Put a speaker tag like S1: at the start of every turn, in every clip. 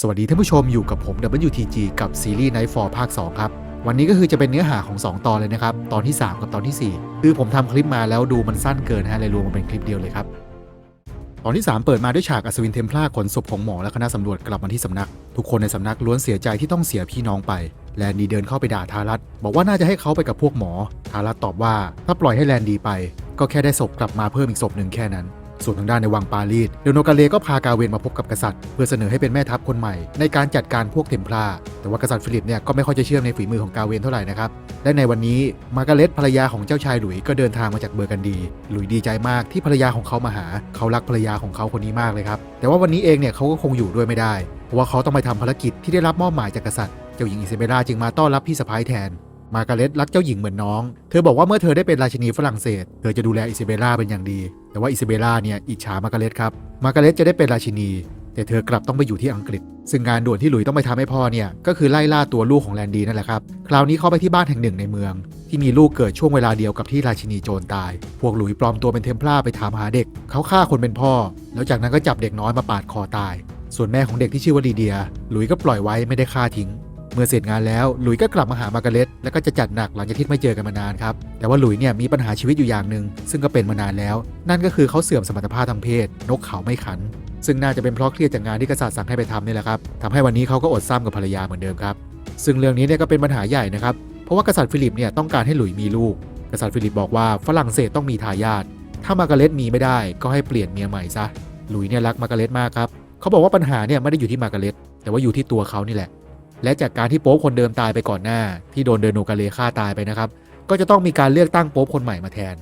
S1: สวัสดีท่านผู้ชมอยู่กับผม WTG กับซีรีส์ Nightfall ภาค 2 ครับ วันนี้ก็คือจะเป็นเนื้อหาของ 2 ตอนเลยนะครับ ตอนที่ 3 กับตอนทีสี่4 คือผมทำคลิปมาแล้วดูมันสั้นเกินฮะเลยรวมมาเป็นคลิปเดียวเลยครับ ตอนที่ 3 เปิดมาด้วยฉากอัศวินเทมพลาขนศพของหมอและคณะสำรวจกลับมาที่สำนัก ทุกคนในสำนักล้วนเสียใจที่ต้องเสียพี่น้องไป แลนดีเดินเข้าไปด่าทารัตบอกว่าน่าจะให้เขาไปกับพวกหมอ ทารัตตอบว่า ถ้าปล่อยให้แลนดีไป ก็แค่ได้ศพกลับมาเพิ่มอีกศพหนึ่งแค่นั้น ส่วนทางด้านในวังปารีสเดโนกาเลก็พากาเวนมาพบกับกษัตริย์ เพื่อเสนอให้เป็นแม่ทัพคนใหม่ในการจัดการพวกเทมพลาแต่ว่ากษัตริย์ฟิลิปเนี่ยก็ไม่ค่อยจะเชื่อในฝีมือของกาเวนเท่าไหร่นะครับและในวันนี้มาร์กาเร็ตภรรยาของเจ้าชายหลุยส์ก็เดินทางมาจากเบอร์กันดี หลุยส์ดีใจมากที่ภรรยาของเขามาหา เขารักภรรยาของเขาคนนี้มากเลยครับแต่ว่าวันนี้เองเนี่ยเขาก็คงอยู่ด้วยไม่ได้ เพราะว่าเขาต้องไปทำภารกิจที่ได้รับมอบหมายจากกษัตริย์เจ้าหญิงอิซาเบลล่าจึงมาต้อนรับพี่สะพ้ายแทน มาร์กาเร็ตรักเจ้าหญิงเหมือนน้อง เธอบอกว่าเมื่อเธอได้เป็นราชินีฝรั่งเศส เธอจะดูแลอิซาเบล่าเป็นอย่างดี แต่ว่าอิซาเบล่าเนี่ยอิจฉามาร์กาเร็ตครับ มาร์กาเร็ตจะได้เป็นราชินี แต่เธอกลับต้องไปอยู่ที่อังกฤษ ซึ่งงานด่วนที่หลุยส์ต้องไปทำให้พ่อเนี่ยก็คือไล่ล่าตัวลูกของแลนดีนั่นแหละครับ คราวนี้เข้าไปที่บ้านแห่งหนึ่งในเมือง ที่มีลูกเกิดช่วงเวลาเดียวกับที่ราชินีโจรตาย พวกหลุยส์ปลอมตัวเป็นเทมพลาไปถามหาเด็ก เขาฆ่าคนเป็นพ่อ แล้วจากนั้นก็จับเด็กน้อยมาปาดคอตาย ส่วนแม่ของเด็กที่ชื่อว่าลีเดีย หลุยก็ปล่อยไว้ไม่ได้ฆ่าทิ้ง เมื่อเสร็จงานแล้วหลุยส์ก็กลับมาหามาร์กาเร็ตแล้วก็จะจัดหนักหลังจากที่ไม่เจอกันมานานครับแต่ว่าหลุยส์เนี่ยมีปัญหาชีวิตอยู่อย่างหนึ่งซึ่งก็เป็นมานานแล้ว นั่นก็คือเขาเสื่อมสมรรถภาพทางเพศ นกเขาไม่ขัน ซึ่งน่าจะเป็นเพราะเครียดจากงานที่กษัตริย์สั่งให้ไปทำนี่แหละครับทำให้วันนี้เขาก็อดซ้ำกับภรรยาเหมือนเดิมครับซึ่งเรื่องนี้เนี่ยก็เป็นปัญหาใหญ่นะครับเพราะว่ากษัตริย์ฟิลิปเนี่ยต้องการให้หลุยส์มีลูก กษัตริย์ฟิลิปบอกว่าฝรั่งเศสต้องมีทายาทถ้ามาร์กาเร็ตมีไม่ได้ก็ให้เปลี่ยนเมียใหม่ซะหลุยเนี่ยรักมาร์กาเร็ตมากครับเขาบอกว่าปัญหาเนี่ยไม่ได้อยู่ที่มาร์กาเร็ตแต่ว่าอยู่ที่ตัวเขานี่แหละ และจากการที่โป๊ปคนเดิมตายไปก่อนหน้า ที่โดนเดนโนกาเลฆ่าตายไปนะครับ ก็จะต้องมีการเลือกตั้งโป๊ปคนใหม่มาแทน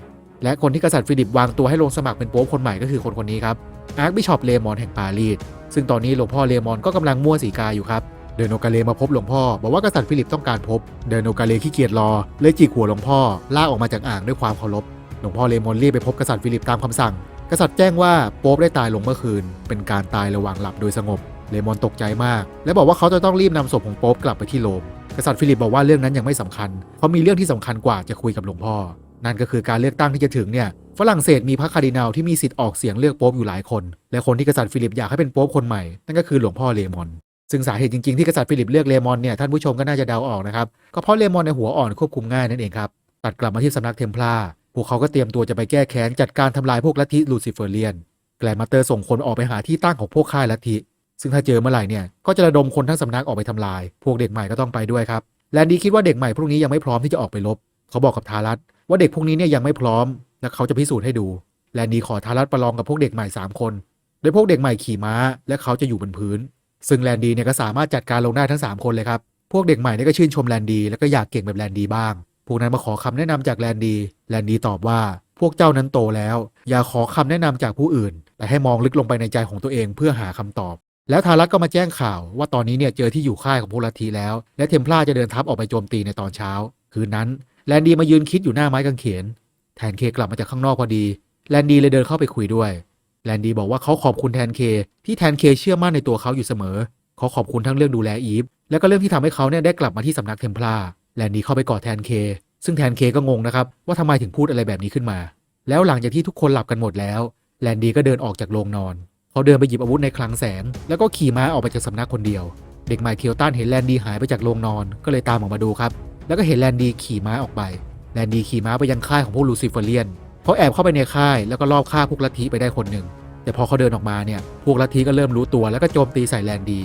S1: และคนที่กษัตริย์ฟิลิปวางตัวให้ลงสมัครเป็นโป๊ปคนใหม่ก็คือคนคนนี้ครับอาร์คบิชอปเลมอนแห่งปารีสซึ่งตอนนี้หลวงพ่อเลมอนก็กำลังมั่วสีกาอยู่ครับเดนโนกาเลมาพบหลวงพ่อ บอกว่ากษัตริย์ฟิลิปต้องการพบ เดนโนกาเลขี้เกียจรอ เลยจิกหัวหลวงพ่อลากออกมาจากอ่างด้วยความเคารพ หลวงพ่อเลมอนรีบไปพบกษัตริย์ฟิลิปตามคำสั่ง กษัตริย์แจ้งว่าโป๊ปได้ตายลงเมื่อคืน เป็นการตายระหว่างหลับโดยสงบ เลมอนตกใจมาก และบอกว่าเขาจะต้องรีบนำศพของโป๊ปกลับไปที่โรมกษัตริย์ฟิลิปบอกว่าเรื่องนั้นยังไม่สำคัญเขามีเรื่องที่สำคัญกว่าจะคุยกับหลวงพ่อ นั่นก็คือการเลือกตั้งที่จะถึงเนี่ยฝรั่งเศสมีพระคาร์ดินัลที่มีสิทธิ์ออกเสียงเลือกโป๊ปอยู่หลายคน และคนที่กษัตริย์ฟิลิปอยากให้เป็นโป๊ปคนใหม่นั่นก็คือหลวงพ่อเลมอนซึ่งสาเหตุจริงๆที่กษัตริย์ฟิลิปเลือกเลมอนเนี่ยท่านผู้ชมก็น่าจะเดาออกนะครับก็เพราะเลมอนในหัวอ่อนควบคุมง่ายนั่นเองครับตัดกลับมาที่สำนักเทมพลาพวกเขาก็เตรียมตัวจะไปแก้แค้นจัดการทำลายพวกลัทธิลูซิเฟอร์เลียน แกลมาเตอร์ส่งคนออกไปหาที่ตั้งของพวกค่ายลัทธิ ซึ่งถ้าเจอเมื่อไหร่เนี่ยก็จะระดมคนทั้งสำนักออกไปทำลาย พวกเด็กใหม่ก็ต้องไปด้วยครับ แลนดี้คิดว่าเด็กใหม่พวกนี้ยังไม่พร้อมที่จะออกไปรบเขาบอกกับทารัตว่าเด็กพวกนี้เนี่ยยังไม่พร้อม และเขาจะพิสูจน์ให้ดู แลนดี้ขอทารัตประลองกับพวกเด็กใหม่ 3 คน โดยพวกเด็กใหม่ขี่ม้า และเขาจะอยู่บนพื้น ซึ่งแลนดี้เนี่ยก็สามารถจัดการลงได้ทั้ง 3 คนเลยครับ พวกเด็กใหม่เนี่ยก็ชื่นชมแลนดี้แล้วก็อยากเก่งแบบแลนดี้บ้าง พวกนั้นมาขอคำแนะนำจากแลนดี้แลนดี้ตอบว่า พวกเจ้านั้นโตแล้ว อย่าขอคำแนะนำจากผู้อื่น แต่ให้มองลึกลงไปในใจของตัวเองเพื่อหาคำตอบ แล้วทารัตก็มาแจ้งข่าวว่าตอนนี้เนี่ยเจอที่อยู่ค่ายของพวกลัทธิแล้ว และเทมพลาจะเดินทัพออกไปโจมตีในตอนเช้า คืนนั้นแลนดี้มายืนคิดอยู่หน้าไม้กางเขนแทนเคกลับมาจากข้างนอกพอดีแลนดี้เลยเดินเข้าไปคุยด้วยแลนดี้บอกว่าเขาขอบคุณแทนเค ที่แทนเคเชื่อมั่นในตัวเขาอยู่เสมอเขาขอบคุณทั้งเรื่องดูแลอีฟแล้วก็เรื่องที่ทำให้เขาเนี่ยได้กลับมาที่สำนักเทมพลาแลนดี้เข้าไปกอดแทนเค ซึ่งแทนเคก็งงนะครับว่าทำไมถึงพูดอะไรแบบนี้ขึ้นมา แล้วหลังจากที่ทุกคนหลับกันหมดแล้วแลนดี้ก็เดินออกจากโรงนอน เขาเดินไปหยิบอาวุธในคลังแสงแล้วก็ขี่ม้าออกไปจากสำนักคนเดียว เด็กใหม่เคียวตันเห็นแลนดีหายไปจากโรงนอนก็เลยตามออกมาดูครับ แล้วก็เห็นแลนดีขี่ม้าออกไป แลนดีขี่ม้าไปยังค่ายของพวกลูซิเฟอร์เลียนเขาแอบเข้าไปในค่ายแล้วก็ลอบฆ่าพวกลัทธิไปได้คนหนึ่ง แต่พอเขาเดินออกมาเนี่ย พวกลัทธิก็เริ่มรู้ตัวแล้วก็โจมตีใส่แลนดี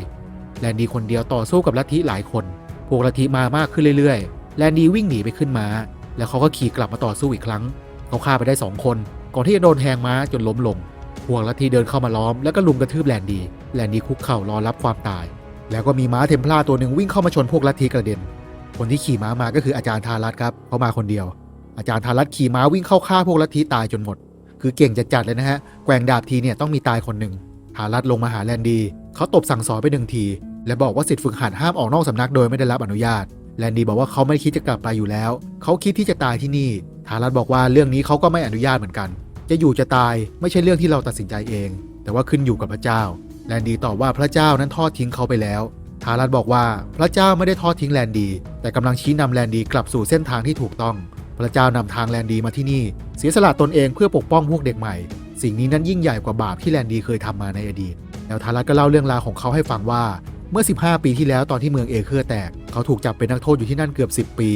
S1: แลนดีคนเดียวต่อสู้กับลัทธิหลายคน พวกลัทธิมามากขึ้นเรื่อยๆ แลนดีวิ่งหนีไปขึ้นม้า แล้วเขาก็ขี่กลับมาต่อสู้อีกครั้ง เขาฆ่าไปได้สองคน ก่อนที่จะโดนแทงม้าจนล้มลง พวกลัทธิเดินเข้ามาล้อมแล้วก็ลุมกระทืบแลนดี แลนดีคุกเข่ารอรับความตาย แล้วก็มีม้าเทมพลาตัวหนึ่งวิ่งเข้ามาชนพวกลัทธิกระเด็น คนที่ขี่ม้ามาก็คืออาจารย์ทารัตครับเขามาคนเดียว อาจารย์ทารัตขี่ม้าวิ่งเข้าฆ่าพวกลัทธิตายจนหมด คือเก่งจัดๆเลยนะฮะ แกว่งดาบทีเนี่ยต้องมีตายคนหนึ่งทารัตลงมาหาแลนดี เขาตบสั่งสอนไปหนึ่งที และบอกว่าสิทธิ์ฝึกหัดห้ามออกนอกสำนักโดยไม่ได้รับอนุญาต แลนดีบอกว่าเขาไม่คิดจะกลับไปอยู่แล้ว เขาคิดที่จะตายที่นี่ ทารัตบอกว่าเรื่องนี้เขาก็ไม่อนุญาตเหมือนกัน จะอยู่จะตายไม่ใช่เรื่องที่เราตัดสินใจเอง แต่ว่าขึ้นอยู่กับพระเจ้า แลนดีตอบว่าพระเจ้านั้นทอดทิ้งเขาไปแล้วทารัตบอกว่าพระเจ้าไม่ได้ทอดทิ้งแลนดี แต่กำลังชี้นำแลนดีกลับสู่เส้นทางที่ถูกต้อง พระเจ้านำทางแลนดีมาที่นี่ เสียสละตนเองเพื่อปกป้องพวกเด็กใหม่ สิ่งนี้นั้นยิ่งใหญ่กว่าบาปที่แลนดีเคยทำมาในอดีต แล้วทารัตก็เล่าเรื่องราวของเขาให้ฟังว่า เมื่อ 15 ปีที่แล้วตอนที่เมืองเอเคอร์แตก เขาถูกจับเป็นนักโทษอยู่ที่นั่นเกือบ 10 ปี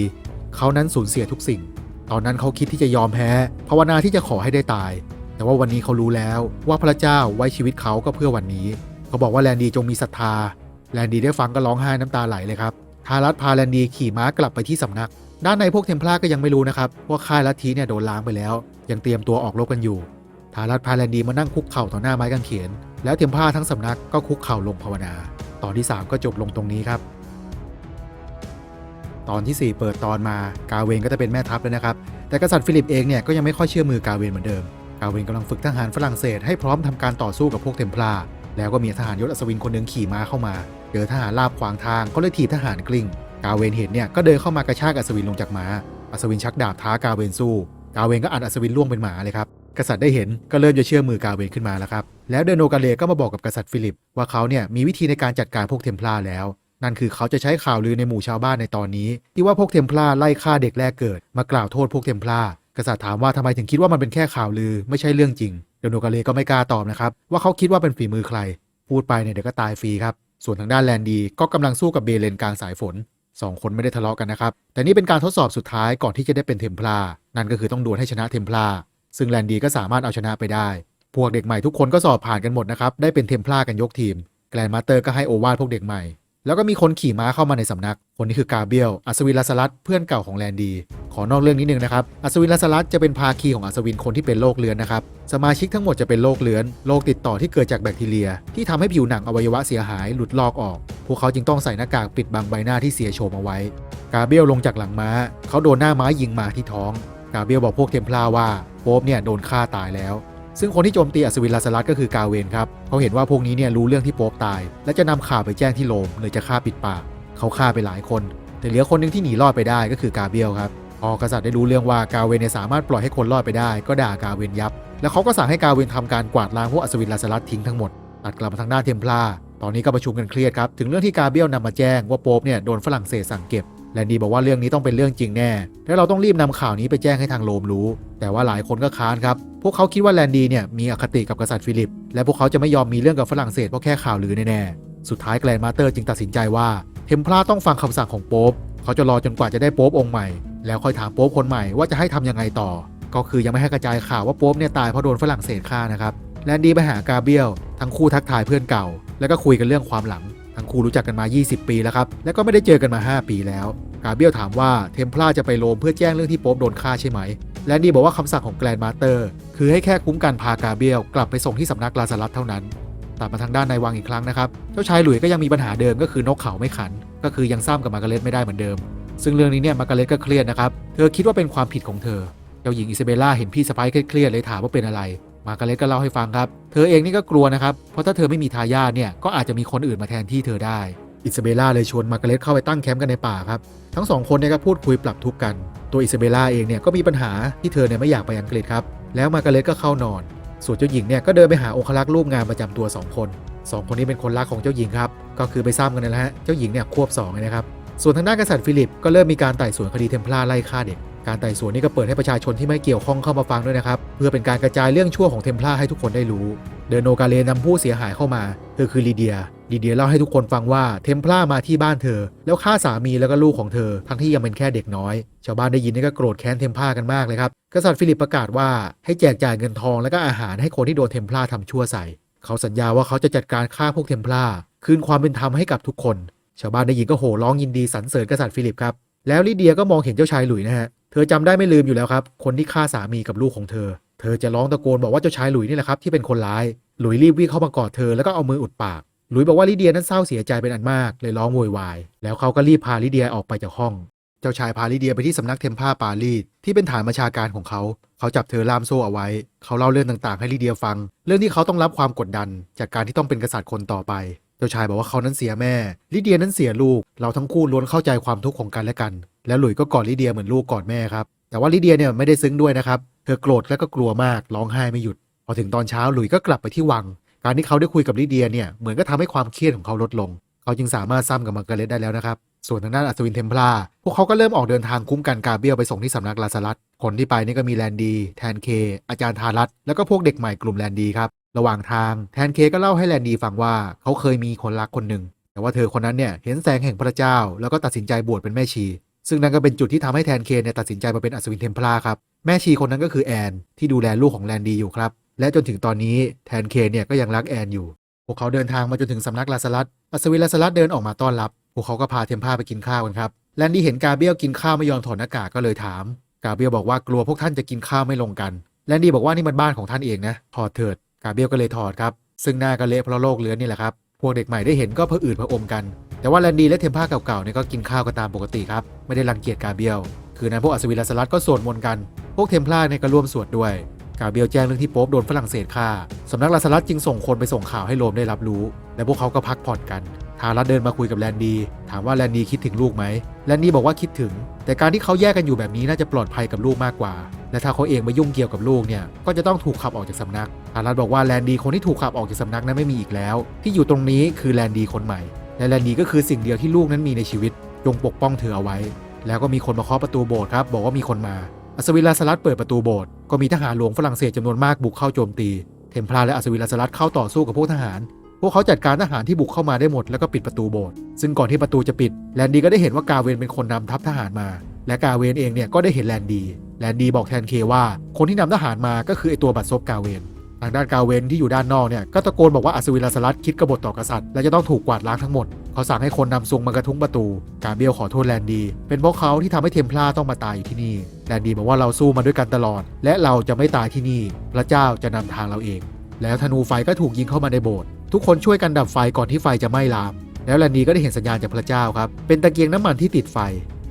S1: เขานั้นสูญเสียทุกสิ่ง ตอนนั้นเขาคิดที่จะยอมแพ้ภาวนาที่จะขอให้ได้ตาย แต่ว่าวันนี้เขารู้แล้วว่าพระเจ้าไว้ชีวิตเขาก็เพื่อวันนี้เขาบอกว่าแลนดีจงมีศรัทธา แลนดีได้ฟังก็ร้องไห้น้ำตาไหลเลยครับทารัสพาแลนดีขี่ม้ากลับไปที่สำนัก ด้านในพวกเทมพลาก็ยังไม่รู้นะครับว่าค่ายลัทธิเนี่ยโดนล้างไปแล้ว ยังเตรียมตัวออกรบกันอยู่ทารัสพาแลนดีมานั่งคุกเข่าต่อหน้าไม้กางเขนแล้วเทมพลาทั้งสำนักก็คุกเข่าลงภาวนา ตอนที่ 3 ก็จบลงตรงนี้ครับ ตอนทีสี่ 4 เปิดตอนมากาเวนก็จะเป็นแม่ทัพแล้วนะครับ แต่กษัตริย์ฟิลิปเองเนี่ยก็ยังไม่ค่อยเชื่อมือกาเวนเหมือนเดิม กาเวนกำลังฝึกทหารฝรั่งเศสให้พร้อมทำการต่อสู้กับพวกเทมพลาร์แล้วก็มีทหารยศอัศวินคนหนึ่งขี่ม้าเข้ามาเจอทหารลาบขวางทางก็เลยถีบทหารกลิ้ง กาเวนเห็นเนี่ยก็เดินเข้ามากระชากอัศวินลงจากม้า อัศวินชักดาบท้ากาเวนสู้ กาเวนก็อัดอัศวินล่วงเป็นหมาเลยครับ กษัตริย์ได้เห็นก็เริ่มจะเชื่อมือกาเวนขึ้นมาแล้วครับ แล้วเดโนกาเลก็มาบอกกับกษัตริย์ฟิลิป ว่าเขาเนี่ยมีวิธีในการจัดการพวกเทมพลาแล้ว นั่นคือเขาจะใช้ข่าวลือในหมู่ชาวบ้านในตอนนี้ ที่ว่าพวกเทมพลาไล่ฆ่าเด็กแรกเกิด มากล่าวโทษพวกเทมพลากษัตริย์ถามว่าทำไมถึงคิดว่ามันเป็นแค่ข่าวลือไม่ใช่เรื่องจริงเดโนกาเลก็ไม่กล้าตอบนะครับว่าเขาคิดว่าเป็นฝีมือใคร พูดไปเนี่ยเดี๋ยวก็ตายฟรีครับส่วนทางด้านแลนดีก็กำลังสู้กับเบเลนกลางสายฝนสองคนไม่ได้ทะเลาะกันนะครับ แต่นี่เป็นการทดสอบสุดท้ายก่อนที่จะได้เป็นเทมพลา นั่นก็คือต้องดวลให้ชนะเทมพลา ซึ่งแลนดีก็สามารถเอาชนะไปได้ พวกเด็กใหม่ทุกคนก็สอบผ่านกันหมดนะครับ ได้เป็นเทมพลากันยกทีม แกรนมาสเตอร์ก็ให้โอวาทพวกเด็กใหม่ แล้วก็มีคนขี่ม้าเข้ามาในสำนัก คนนี้คือกาเบียล อัศวินลาสลัดเพื่อนเก่าของแลนดี ขอนอกเรื่องนิดนึงนะครับ อัศวินลาสลัดจะเป็นภาคีของอัศวินคนที่เป็นโรคเลือนนะครับ สมาชิกทั้งหมดจะเป็นโรคเลือน โรคติดต่อที่เกิดจากแบคทีเรีย ที่ทำให้ผิวหนังอวัยวะเสียหายหลุดลอกออก พวกเขาจึงต้องใส่หน้ากากปิดบังใบหน้าที่เสียโฉมเอาไว้ กาเบียลลงจากหลังม้า เขาโดนหน้าม้ายิงมาที่ท้อง กาเบียลบอกพวกเทมพลาว่าโป๊ปเนี่ยโดนฆ่าตายแล้ว ซึ่งคนที่โจมตีอัศวินลาสลัดก็คือกาเวนครับเขาเห็นว่าพวกนี้เนี่ยรู้เรื่องที่โป๊ปตาย และจะนำข่าวไปแจ้งที่โรมเลยจะฆ่าปิดปากเขาฆ่าไปหลายคน แต่เหลือคนหนึ่งที่หนีรอดไปได้ก็คือกาเบียลครับพอกษัตริย์ได้รู้เรื่องว่ากาเวนเนี่ยสามารถปล่อยให้คนรอดไปได้ ก็ด่ากาเวนยับ แล้วเขาก็สั่งให้กาเวนทำการกวาดล้างพวกอัศวินลาสลัดทิ้งทั้งหมดตัดกลับมาทางด้านเทมพลาตอนนี้ก็ประชุมกันเครียดครับถึงเรื่องที่กาเบียลนำมาแจ้งว่าโป๊ปเนี่ยโดนฝรั่งเศสสั่งเก็บแลนดีบอกว่าเรื่องนี้ต้องเป็นเรื่องจริงแน่ และเราต้องรีบนำข่าวนี้ไปแจ้งให้ทางโรมรู้ แต่ว่าหลายคนก็ค้านครับ พวกเขาคิดว่าแลนดีเนี่ยมีอคติกับกษัตริย์ฟิลิป และพวกเขาจะไม่ยอมมีเรื่องกับฝรั่งเศสเพราะแค่ข่าวลือแน่ๆ สุดท้ายแกรนมาเตอร์จึงตัดสินใจว่าเทมพลาต้องฟังคำสั่งของโป๊ปเขาจะรอจนกว่าจะได้โป๊ปองค์ใหม่ แล้วค่อยถามโป๊ปคนใหม่ว่าจะให้ทำยังไงต่อ ก็คือยังไม่ให้กระจายข่าวว่าโป๊ปเนี่ยตายเพราะโดนฝรั่งเศสฆ่านะครับแลนดีไปหากาเบียลทั้งคู่ทักทายเพื่อนเก่า แล้วก็คุยกันเรื่องความหลัง ทั้งคู่รู้จักกันมา 20 ปีแล้วครับ แล้วก็ไม่ได้เจอกันมา 5 ปีแล้ว กาเบียลถามว่าเทมพลาจะไปโรมเพื่อแจ้งเรื่องที่โป๊ปโดนฆ่าใช่ไหม แลนดี้บอกว่าคำสั่งของแกรนมาสเตอร์ คือให้แค่คุ้มกันพากาเบียลกลับไปส่งที่สำนักลาซารัสเท่านั้นตัดมาทางด้านในวังอีกครั้งนะครับ เจ้าชายหลุยส์ก็ยังมีปัญหาเดิมก็คือนกเขาไม่ขัน ก็คือยังซ้ำกับมาร์กาเร็ตไม่ได้เหมือนเดิม ซึ่งเรื่องนี้เนี่ยมาร์กาเร็ตก็เครียดนะครับ เธอคิดว่าเป็นความผิดของเธอ เจ้าหญิงอิซาเบลล่าเห็นพี่สะพ้ายเครียดเลยถามว่าเป็นอะไร มาร์กาเร็ตก็เล่าให้ฟังครับ เธอเองนี่ก็กลัวนะครับ เพราะถ้าเธอไม่มีทายาทเนี่ย ก็อาจจะมีคนอื่นมาแทนที่เธอได้ อิซาเบลล่าเลยชวนมากาเร็ตเข้าไปตั้งแคมป์กันในป่าครับ ทั้งสองคนเนี่ยก็พูดคุยปรับทุกข์กัน ตัวอิซาเบล่าเองเนี่ยก็มีปัญหาที่เธอเนี่ยไม่อยากไปอังกฤษครับ แล้วมากาเล็ตก็เข้านอน ส่วนเจ้าหญิงเนี่ยก็เดินไปหาองครักษ์รูปงานประจำตัวสองคนสองคนนี้เป็นคนรักของเจ้าหญิงครับ ก็คือไปซ้ำกันนะฮะ เจ้าหญิงเนี่ยควบสองนะครับ ส่วนทางด้านกษัตริย์ฟิลิปก็เริ่มมีการไต่สวนคดีเทมพลาไล่ฆ่าเด็ก การไต่สวนนี่ก็เปิดให้ประชาชนที่ไม่เกี่ยวข้องเข้ามาฟังด้วยนะครับ เพื่อเป็นการกระจายเรื่องชั่วของเทมพลาให้ทุกคนได้รู้ เดโนกาเลนำผู้เสียหายเข้ามาเธอคือลีเดียลีเดียเล่าให้ทุกคนฟังว่าเทมพลามาที่บ้านเธอ แล้วฆ่าสามีแล้วก็ลูกของเธอ ทั้งที่ยังเป็นแค่เด็กน้อย ชาวบ้านได้ยินนี่ก็โกรธแค้นเทมพลากันมากเลยครับกษัตริย์ฟิลิปประกาศว่าให้แจกจ่ายเงินทองและก็อาหารให้คนที่โดนเทมพลาร์ทำชั่วใส่ เขาสัญญาว่าเขาจะจัดการฆ่าพวกเทมพลาคืนความเป็นธรรมให้กับทุกคน ชาวบ้านได้ยินก็โห่ร้องยินดีสรรเสริญกษัตริย์ฟิลิปครับแล้วลิเดียก็มองเห็นเจ้าชายหลุยนะฮะเธอจำได้ไม่ลืมอยู่แล้วครับ คนที่ฆ่าสามีกับลูกของเธอ เธอจะร้องตะโกนบอกว่าเจ้าชายหลุยนี่แหละครับที่เป็นคนร้าย หลุยรีบวิ่งเข้ามากอดเธอแล้วก็เอามืออุดปาก หลุยบอกว่าลิเดียนั้นเศร้าเสียใจเป็นอันมาก เลยร้องโวยวาย แล้วเขาก็รีบพาลิเดียออกไปจากห้อง เจ้าชายพาลิเดียไปที่สำนักเทมพาปารีสที่เป็นฐานบัญชาการของเขา เขาจับเธอล่ามโซ่เอาไว้ เขาเล่าเรื่องต่างๆ ให้ลิเดียฟัง เรื่องที่เขาต้องรับความกดดัน จากการที่ต้องเป็นกษัตริย์คนต่อไป เจ้าชายบอกว่าเขานั้นเสียแม่ ลิเดียนั้นเสียลูก เราทั้งคู่ล้วนเข้าใจความทุกข์ของกันและกัน แล้วหลุยส์ก็กอดลิเดียเหมือนลูกกอดแม่ครับ แต่ว่าลิเดียเนี่ยไม่ได้ซึ้งด้วยนะครับ เธอโกรธและก็กลัวมาก ร้องไห้ไม่หยุด พอถึงตอนเช้าหลุยส์ก็กลับไปที่วัง การที่เขาได้คุยกับลิเดียเนี่ย เหมือนก็ทำให้ความเครียดของเขาลดลง เขาจึงสามารถซ้ำกับมาร์กาเร็ตได้แล้วนะครับ ส่วนทางด้านอัศวินเทมพลา พวกเขาก็เริ่มออกเดินทางคุ้มกันกาเบียลไปส่งที่สำนักลาซารัสคนที่ไปนี่ก็มีแลนดี แทนเค อาจารย์ทารัตแล้วก็พวกเด็กใหม่กลุ่มแลนดีครับ ระหว่างทางแทนเคก็เล่าให้แลนดีฟังว่าเขาเคยมีคนรักคนหนึ่ง แต่ว่าเธอคนนั้นเนี่ยเห็นแสงแห่งพระเจ้า แล้วก็ตัดสินใจบวชเป็นแม่ชี ซึ่งนั่นก็เป็นจุดที่ทำให้แทนเคเนี่ยตัดสินใจมาเป็นอัศวินเทมเพลาครับ แม่ชีคนนั้นก็คือแอนที่ดูแลลูกของแลนดีอยู่ครับ และจนถึงตอนนี้แทนเคเนี่ยก็ยังรักแอนอยู่ พวกเขาเดินทางมาจนถึงสำนักลาสลัดอัศวินลาสลัดเดินออกมาต้อนรับ พวกเขาก็พาเทมพลาไปกินข้าวกันครับ แลนดี้เห็นกาเบียลกินข้าวไม่ยอมถอดหน้ากากก็เลยถาม กาเบียลบอกว่ากลัวพวกท่านจะกินข้าวไม่ลงกัน แลนดี้บอกว่านี่มันบ้านของท่านเองนะถอดเถิด กาเบียลก็เลยถอดครับ ซึ่งหน้าก็เละเพราะโรคเลื้อนนี่แหละครับ พวกเด็กใหม่ได้เห็นก็ผะอืดผะอมกัน แต่ว่าแลนดี้และเทมพ่าเก่าๆเนี่ยก็กินข้าวกันตามปกติครับ ไม่ได้รังเกียจกาเบียล คืนนั้นพวกอัศวินลาสลัดก็สวดมนต์กัน พวกเทมพลาเนี่ยก็ร่วมสวดด้วย กาเบียลแจ้งเรื่องที่โป๊ปโดนฝรั่งเศสฆ่าสำนักลาสลัดจึงส่งคนไปส่งข่าวให้โรมได้รับรู้ และพวกเขาก็พักผ่อนกัน ทารัสเดินมาคุยกับแลนดี ถามว่าแลนดีคิดถึงลูกไหมแลนดีบอกว่าคิดถึง แต่การที่เขาแยกกันอยู่แบบนี้น่าจะปลอดภัยกับลูกมากกว่า และถ้าเขาเองมายุ่งเกี่ยวกับลูกเนี่ยก็จะต้องถูกขับออกจากสำนักทารัสบอกว่าแลนดีคนที่ถูกขับออกจากสำนักนั้นไม่มีอีกแล้ว ที่อยู่ตรงนี้คือแลนดีคนใหม่และแลนดีก็คือสิ่งเดียวที่ลูกนั้นมีในชีวิตจงปกป้องเธอเอาไว้ แล้วก็มีคนมาเคาะประตูโบสถ์ครับบอกว่ามีคนมา อัศวินลาสลัดเปิดประตูโบสถ์ก็มีทหารหลวงฝรั่งเศสจำนวนมากบุกเข้าโจมตี เทมพลาและอัศวินลาสลัดเข้าต่อสู้กับพวกทหาร พวกเขาจัดการทหารที่บุกเข้ามาได้หมดแล้วก็ปิดประตูโบสถ์ซึ่งก่อนที่ประตูจะปิดแลนดีก็ได้เห็นว่ากาเวนเป็นคนนำทัพทหารมา และกาเวนเองเนี่ยก็ได้เห็นแลนดี แลนดีบอกแทนเคว่า คนที่นำทหารมาก็คือไอตัวบัตรซบกาเวน ทางด้านกาเวนที่อยู่ด้านนอกเนี่ยก็ตะโกนบอกว่าอัศวินาสลัดคิดกบฏต่อกษัตริย์และจะต้องถูกกวาดล้างทั้งหมด เขาสั่งให้คนนำซุงมากระทุ้งประตู กาเบียลขอโทษแลนดี เป็นเพราะเขาที่ทำให้เทมพลาต้องมาตายอยู่ที่นี่ แลนดีบอกว่าเราสู้มาด้วยกันตลอด และเราจะไม่ตายที่นี่ พระเจ้าจะนำทางเราเอง แล้วธนูไฟก็ถูกยิงเข้ามาในโบสถ์ทุกคนช่วยกันดับไฟก่อนที่ไฟจะไหม้ลาม แล้วแลนดีก็ได้เห็นสัญญาณจากพระเจ้าครับเป็นตะเกียงน้ำมันที่ติดไฟ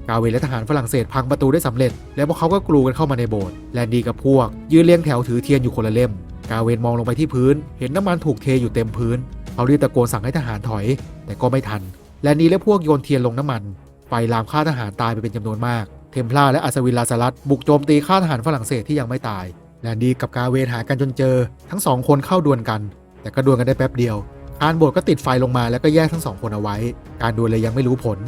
S1: กาเวนและทหารฝรั่งเศสพังประตูได้สำเร็จ แล้วพวกเขาก็กลูกันเข้ามาในโบสถ์แลนดีกับพวก ยืนเรียงแถวถือเทียนอยู่คนละเล่ม กาเวนมองลงไปที่พื้น เห็นน้ำมันถูกเทอยู่เต็มพื้น เขารีบตะโกนสั่งให้ทหารถอย แต่ก็ไม่ทัน และนีและพวกโยนเทียนลงน้ำมัน ไฟลามฆ่าทหารตายไปเป็นจำนวนมาก เทมพลาและอัศวินลาสลัดบุกโจมตีฆ่าทหารฝรั่งเศสที่ยังไม่ตาย แลนดีกับกาเวนหากันจนเจอ ทั้งสองคนเข้าดวลกัน แต่ก็ดวลกันได้แป๊บเดียวคานโบสถ์ก็ติดไฟลงมาแล้วก็แยกทั้งสองคนเอาไว้ การดวลเลยยังไม่รู้ผล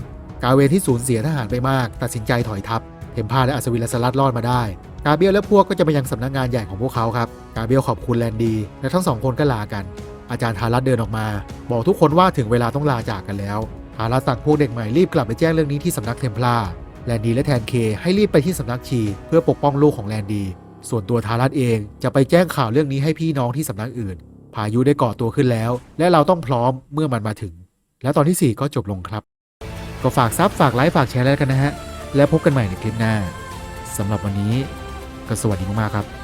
S1: กาเวนที่สูญเสียทหารไปมาก ตัดสินใจถอยทัพ เทมพลาและอัศวินลาสลัดรอดมาได้ กาเบียลและพวกก็จะไปยังสำนักงานใหญ่ของพวกเขาครับ กาเบียลขอบคุณแลนดี และทั้งสองคนก็ลากัน อาจารย์ทารัสเดินออกมา บอกทุกคนว่าถึงเวลาต้องลาจากกันแล้ว ทารัสสั่งพวกเด็กใหม่รีบกลับไปแจ้งเรื่องนี้ที่สำนักเทมพลาแลนดีและแทนเคให้รีบไปที่สำนักชี เพื่อปกป้องลูกของแลนดี ส่วนตัวทารัสเองจะไปแจ้งข่าวเรื่องนี้ให้พี่น้องที่สำนักอื่น พายุได้ก่อตัวขึ้นแล้ว และเราต้องพร้อมเมื่อมันมาถึง แล้วตอนทีสี่ 4 ก็จบลงครับ ก็ฝากซับฝากไลค์ฝากแชร์แล้วกันนะฮะ แล้วพบกันใหม่ในคลิปหน้าสำหรับวันนี้ ก็สวัสดีมากๆครับ